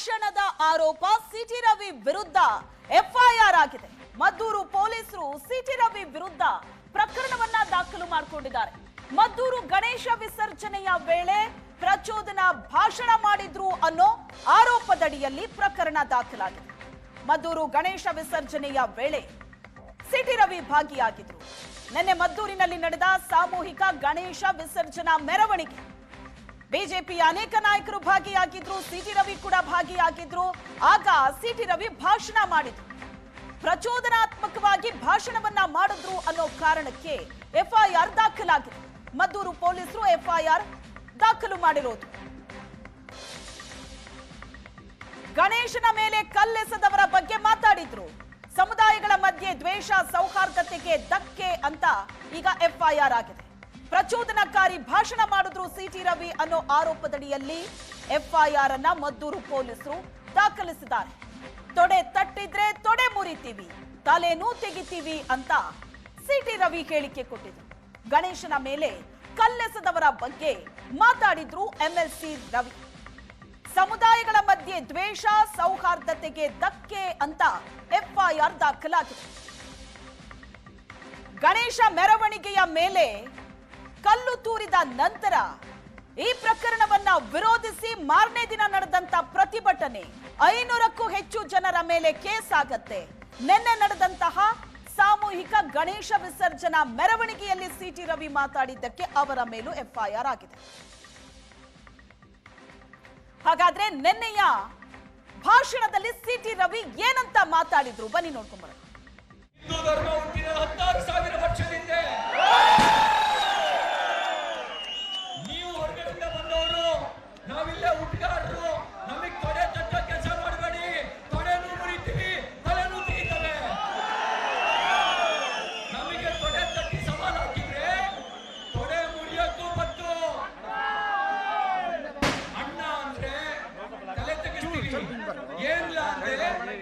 ಭಾಷಣದ ಆರೋಪ ಸಿಟಿ ರವಿ ವಿರುದ್ಧ ಎಫ್ಐಆರ್ ಆಗಿದೆ. ಮದ್ದೂರು ಪೊಲೀಸರು ಸಿಟಿ ರವಿ ವಿರುದ್ಧ ಪ್ರಕರಣವನ್ನ ದಾಖಲು ಮಾಡಿಕೊಂಡಿದ್ದಾರೆ. ಮದ್ದೂರು ಗಣೇಶ ವಿಸರ್ಜನೆಯ ವೇಳೆ ಪ್ರಚೋದನಾ ಭಾಷಣ ಮಾಡಿದ್ರು ಅನ್ನೋ ಆರೋಪದಡಿಯಲ್ಲಿ ಪ್ರಕರಣ ದಾಖಲಾಗಿದೆ. ಮದ್ದೂರು ಗಣೇಶ ವಿಸರ್ಜನೆಯ ವೇಳೆ ಸಿಟಿ ರವಿ ಭಾಗಿಯಾಗಿದ್ರು. ನಿನ್ನೆ ಮದ್ದೂರಿನಲ್ಲಿ ನಡೆದ ಸಾಮೂಹಿಕ ಗಣೇಶ ವಿಸರ್ಜನಾ ಮೆರವಣಿಗೆ ಬಿಜೆಪಿಯ ಅನೇಕ ನಾಯಕರು ಭಾಗಿಯಾಗಿದ್ರು, ಸಿಟಿ ರವಿ ಕೂಡ ಭಾಗಿಯಾಗಿದ್ರು. ಆಗ ಸಿಟಿ ರವಿ ಭಾಷಣ ಮಾಡಿದ್ರು. ಪ್ರಚೋದನಾತ್ಮಕವಾಗಿ ಭಾಷಣವನ್ನ ಮಾಡಿದ್ರು ಅನ್ನೋ ಕಾರಣಕ್ಕೆ ಎಫ್ಐಆರ್ ದಾಖಲಾಗಿದೆ. ಮದ್ದೂರು ಪೊಲೀಸರು ಎಫ್ಐಆರ್ ದಾಖಲು ಮಾಡಿರೋದು. ಗಣೇಶನ ಮೇಲೆ ಕಲ್ಲೆಸದವರ ಬಗ್ಗೆ ಮಾತಾಡಿದ್ರು. ಸಮುದಾಯಗಳ ಮಧ್ಯೆ ದ್ವೇಷ ಸೌಹಾರ್ದತೆಗೆ ಧಕ್ಕೆ ಅಂತ ಈಗ ಎಫ್ಐಆರ್ ಆಗಿದೆ. ಪ್ರಚೋದನಕಾರಿ ಭಾಷಣ ಮಾಡಿದ್ರು ಸಿಟಿ ರವಿ ಅನ್ನೋ ಆರೋಪದಡಿಯಲ್ಲಿ ಎಫ್ಐಆರ್ ಅನ್ನ ಮದ್ದೂರು ಪೊಲೀಸರು ದಾಖಲಿಸಿದ್ದಾರೆ. ತೊಡೆ ತಟ್ಟಿದ್ರೆ ತೊಡೆ ಮುರಿತೀವಿ, ತಲೆನೂ ತೆಗಿತೀವಿ ಅಂತ ಸಿಟಿ ರವಿ ಹೇಳಿಕೆ ಕೊಟ್ಟಿದ್ರು. ಗಣೇಶನ ಮೇಲೆ ಕಲ್ಲೆಸದವರ ಬಗ್ಗೆ ಮಾತಾಡಿದ್ರು ಎಂಎಲ್ಸಿ ರವಿ. ಸಮುದಾಯಗಳ ಮಧ್ಯೆ ದ್ವೇಷ, ಸೌಹಾರ್ದತೆಗೆ ಧಕ್ಕೆ ಅಂತ ಎಫ್ಐಆರ್ ದಾಖಲಾಗಿದೆ. ಗಣೇಶ ಮೆರವಣಿಗೆಯ ಮೇಲೆ ಕಲ್ಲು ತೂರಿದ ನಂತರ ಈ ಪ್ರಕರಣವನ್ನ ವಿರೋಧಿಸಿ ಮಾರನೇ ದಿನ ನಡೆದಂತ ಪ್ರತಿಭಟನೆ. ಐನೂರಕ್ಕೂ ಹೆಚ್ಚು ಜನರ ಮೇಲೆ ಕೇಸ್ ಆಗತ್ತೆ. ನಿನ್ನೆ ನಡೆದಂತಹ ಸಾಮೂಹಿಕ ಗಣೇಶ ವಿಸರ್ಜನಾ ಮೆರವಣಿಗೆಯಲ್ಲಿ ಸಿಟಿ ರವಿ ಮಾತಾಡಿದ್ದಕ್ಕೆ ಅವರ ಮೇಲೂ ಎಫ್ಐಆರ್ ಆಗಿದೆ. ಹಾಗಾದ್ರೆ ನಿನ್ನೆಯ ಭಾಷಣದಲ್ಲಿ ಸಿಟಿ ರವಿ ಏನಂತ ಮಾತಾಡಿದ್ರು? ಬನ್ನಿ ನೋಡ್ಕೊಂಬರೋಣ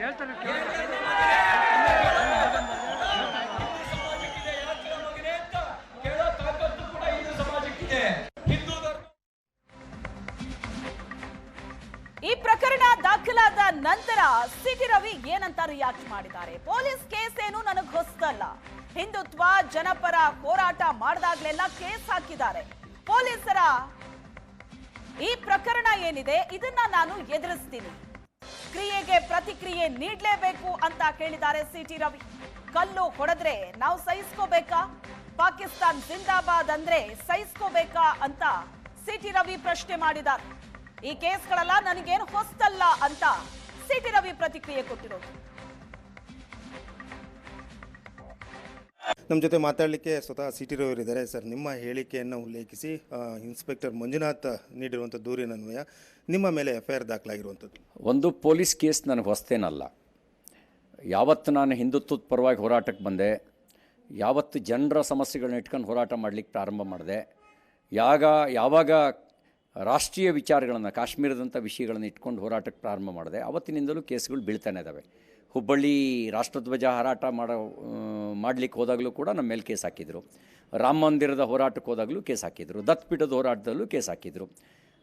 ಧರ್ಮ ಈ ಪ್ರಕರಣ ದಾಖಲಾದ ನಂತರ ಸಿಟಿ ರವಿ ಏನಂತ ರಿಯಾಕ್ಟ್ ಮಾಡಿದ್ದಾರೆ? ಪೊಲೀಸ್ ಕೇಸ್ ಏನು ನನಗೆ ಹೊಸದಲ್ಲ ಹಿಂದುತ್ವ, ಜನಪರ ಹೋರಾಟ ಮಾಡಿದಾಗ್ಲೆಲ್ಲ ಕೇಸ್ ಹಾಕಿದ್ದಾರೆ. ಪೊಲೀಸರ ಈ ಪ್ರಕರಣ ಏನಿದೆ, ಇದನ್ನ ನಾನು ಎದುರಿಸ್ತೀನಿ. ಕ್ರಿಯೆಗೆ ಪ್ರತಿಕ್ರಿಯೆ ನೀಡಲೇಬೇಕು ಅಂತ ಹೇಳಿದ್ದಾರೆ ಸಿಟಿ ರವಿ. ಕಲ್ಲು ಹೊಡೆದ್ರೆ ನಾವು ಸಹಿಸ್ಕೋಬೇಕಾ? ಪಾಕಿಸ್ತಾನ್ ಜಿಂದಾಬಾದ್ ಅಂದ್ರೆ ಸಹಿಸ್ಕೋಬೇಕಾ ಅಂತ ಸಿಟಿ ರವಿ ಪ್ರಶ್ನೆ ಮಾಡಿದ್ದಾರೆ. ಈ ಕೇಸ್ಗಳೆಲ್ಲ ನನಗೇನು ಹೊಸ್ತಲ್ಲ ಅಂತ ಸಿಟಿ ರವಿ ಪ್ರತಿಕ್ರಿಯೆ ಕೊಟ್ಟಿರೋದು. ನಮ್ಮ ಜೊತೆ ಮಾತಾಡಲಿಕ್ಕೆ ಸ್ವತಃ ಸಿಟಿ ರವಿ ಇದ್ದಾರೆ. ಸರ್, ನಿಮ್ಮ ಹೇಳಿಕೆಯನ್ನು ಉಲ್ಲೇಖಿಸಿ ಇನ್ಸ್ಪೆಕ್ಟರ್ ಮಂಜುನಾಥ್ ನೀಡಿರುವಂಥ ದೂರಿನನ್ವಯ ನಿಮ್ಮ ಮೇಲೆ ಎಫ್ ಐ ಆರ್ ದಾಖಲಾಗಿರುವಂಥದ್ದು ಒಂದು ಪೊಲೀಸ್ ಕೇಸ್ ನನಗೆ ಹೊಸ್ತೇನಲ್ಲ. ಯಾವತ್ತು ನಾನು ಹಿಂದುತ್ವದ ಪರವಾಗಿ ಹೋರಾಟಕ್ಕೆ ಬಂದೆ, ಯಾವತ್ತು ಜನರ ಸಮಸ್ಯೆಗಳನ್ನ ಇಟ್ಕೊಂಡು ಹೋರಾಟ ಮಾಡಲಿಕ್ಕೆ ಪ್ರಾರಂಭ ಮಾಡಿದೆ, ಯಾಗ, ಯಾವಾಗ ರಾಷ್ಟ್ರೀಯ ವಿಚಾರಗಳನ್ನು, ಕಾಶ್ಮೀರದಂಥ ವಿಷಯಗಳನ್ನು ಇಟ್ಕೊಂಡು ಹೋರಾಟಕ್ಕೆ ಪ್ರಾರಂಭ ಮಾಡಿದೆ, ಅವತ್ತಿನಿಂದಲೂ ಕೇಸ್ಗಳು ಬೀಳ್ತಾನೆ ಇದ್ದಾವೆ ಹುಬ್ಬಳ್ಳಿ ರಾಷ್ಟ್ರಧ್ವಜ ಹಾರಾಟ ಮಾಡೋ ಮಾಡಲಿಕ್ಕೆ ಹೋದಾಗಲೂ ಕೂಡ ನಮ್ಮ ಮೇಲೆ ಕೇಸ್ ಹಾಕಿದರು. ರಾಮ ಮಂದಿರದ ಹೋರಾಟಕ್ಕೆ ಹೋದಾಗಲೂ ಕೇಸ್ ಹಾಕಿದರು. ದತ್ಪೀಠದ ಹೋರಾಟದಲ್ಲೂ ಕೇಸ್ ಹಾಕಿದರು.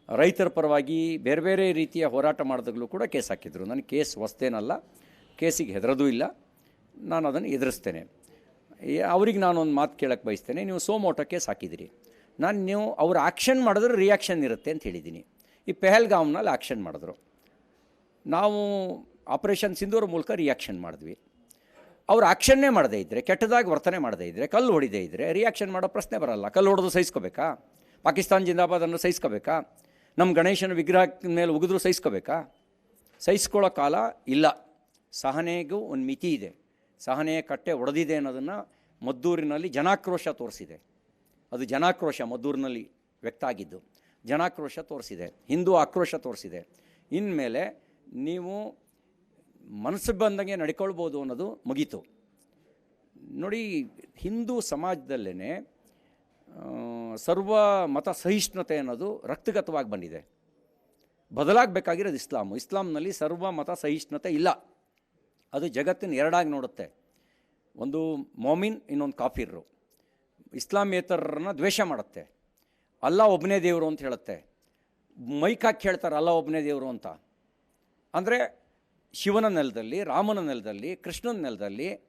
ರೈತರ ಪರವಾಗಿ ಬೇರೆ ಬೇರೆ ರೀತಿಯ ಹೋರಾಟ ಮಾಡಿದಾಗಲೂ ಕೂಡ ಕೇಸ್ ಹಾಕಿದರು. ನನಗೆ ಕೇಸ್ ಹೊಸ್ತೇನಲ್ಲ, ಕೇಸಿಗೆ ಹೆದರೋದೂ ಇಲ್ಲ. ನಾನು ಅದನ್ನು ಎದುರಿಸ್ತೇನೆ. ಅವ್ರಿಗೆ ನಾನು ಒಂದು ಮಾತು ಕೇಳಕ್ಕೆ ಬಯಸ್ತೇನೆ. ನೀವು ಸೋಮೋಟೋ ಕೇಸ್ ಹಾಕಿದಿರಿ. ನಾನು ನೀವು ಅವ್ರು ಆ್ಯಕ್ಷನ್ ಮಾಡಿದ್ರೆ ರಿಯಾಕ್ಷನ್ ಇರುತ್ತೆ ಅಂತ ಹೇಳಿದ್ದೀನಿ. ಈ ಪೆಹಲ್ಗಾಮ್ನಲ್ಲಿ ಆ್ಯಕ್ಷನ್ ಮಾಡಿದ್ರು. ನಾವು ಆಪರೇಷನ್ ಸಿಂಧೂರ ಮೂಲಕ ರಿಯಾಕ್ಷನ್ ಮಾಡಿದ್ವಿ. ಅವ್ರು ಆ್ಯಕ್ಷನ್ನೇ ಮಾಡದೇ ಇದ್ದರೆ ಕೆಟ್ಟದಾಗಿ ವರ್ತನೆ ಮಾಡದೇ ಇದ್ದರೆ ಕಲ್ಲು ಹೊಡಿದೇ ಇದ್ದರೆ ರಿಯಾಕ್ಷನ್ ಮಾಡೋ ಪ್ರಶ್ನೆ ಬರಲ್ಲ. ಕಲ್ಲು ಹೊಡೆದು ಸಹಿಸ್ಕೋಬೇಕಾ? ಪಾಕಿಸ್ತಾನ್ ಜಿಂದಾಬಾದನ್ನು ಸಹಿಸ್ಕೋಬೇಕಾ? ನಮ್ಮ ಗಣೇಶನ ವಿಗ್ರಹದ ಮೇಲೆ ಉಗಿದ್ರು ಸಹಿಸ್ಕೋಬೇಕಾ? ಸಹಿಸ್ಕೊಳ್ಳೋ ಕಾಲ ಇಲ್ಲ. ಸಹನೆಗೂ ಒಂದು ಮಿತಿ ಇದೆ. ಸಹನೆಯ ಕಟ್ಟೆ ಒಡೆದಿದೆ ಅನ್ನೋದನ್ನು ಮದ್ದೂರಿನಲ್ಲಿ ಜನಾಕ್ರೋಶ ತೋರಿಸಿದೆ. ಅದು ಜನಾಕ್ರೋಶ ಮದ್ದೂರಿನಲ್ಲಿ ವ್ಯಕ್ತ ಆಗಿದ್ದು. ಜನಾಕ್ರೋಶ ತೋರಿಸಿದೆ. ಹಿಂದೂ ಆಕ್ರೋಶ ತೋರಿಸಿದೆ. ಇನ್ಮೇಲೆ ನೀವು ಮನಸ್ಸು ಬಂದಂಗೆ ನಡ್ಕೊಳ್ಬೋದು ಅನ್ನೋದು ಮುಗೀತು. ನೋಡಿ, ಹಿಂದೂ ಸಮಾಜದಲ್ಲೇ ಸರ್ವ ಮತ ಸಹಿಷ್ಣುತೆ ಅನ್ನೋದು ರಕ್ತಗತವಾಗಿ ಬಂದಿದೆ. ಬದಲಾಗಬೇಕಾಗಿರೋದು ಇಸ್ಲಾಮು. ಇಸ್ಲಾಂನಲ್ಲಿ ಸರ್ವ ಮತ ಸಹಿಷ್ಣುತೆ ಇಲ್ಲ. ಅದು ಜಗತ್ತಿನ ಎರಡಾಗಿ ನೋಡುತ್ತೆ. ಒಂದು ಮೊಮಿನ್, ಇನ್ನೊಂದು ಕಾಫಿರ್ರು. ಇಸ್ಲಾಮೇತರರನ್ನ ದ್ವೇಷ ಮಾಡುತ್ತೆ. ಅಲ್ಲ ಒಬ್ಬನೇ ದೇವರು ಅಂತ ಹೇಳುತ್ತೆ. ಮೈಕಾಕ್ ಹೇಳ್ತಾರೆ ಅಲ್ಲ ಒಬ್ಬನೇ ದೇವರು ಅಂತ. ಅಂದರೆ ಶಿವನ ನೆಲದಲ್ಲಿ, ರಾಮನ ನೆಲದಲ್ಲಿ, ಕೃಷ್ಣನ ನೆಲದಲ್ಲಿ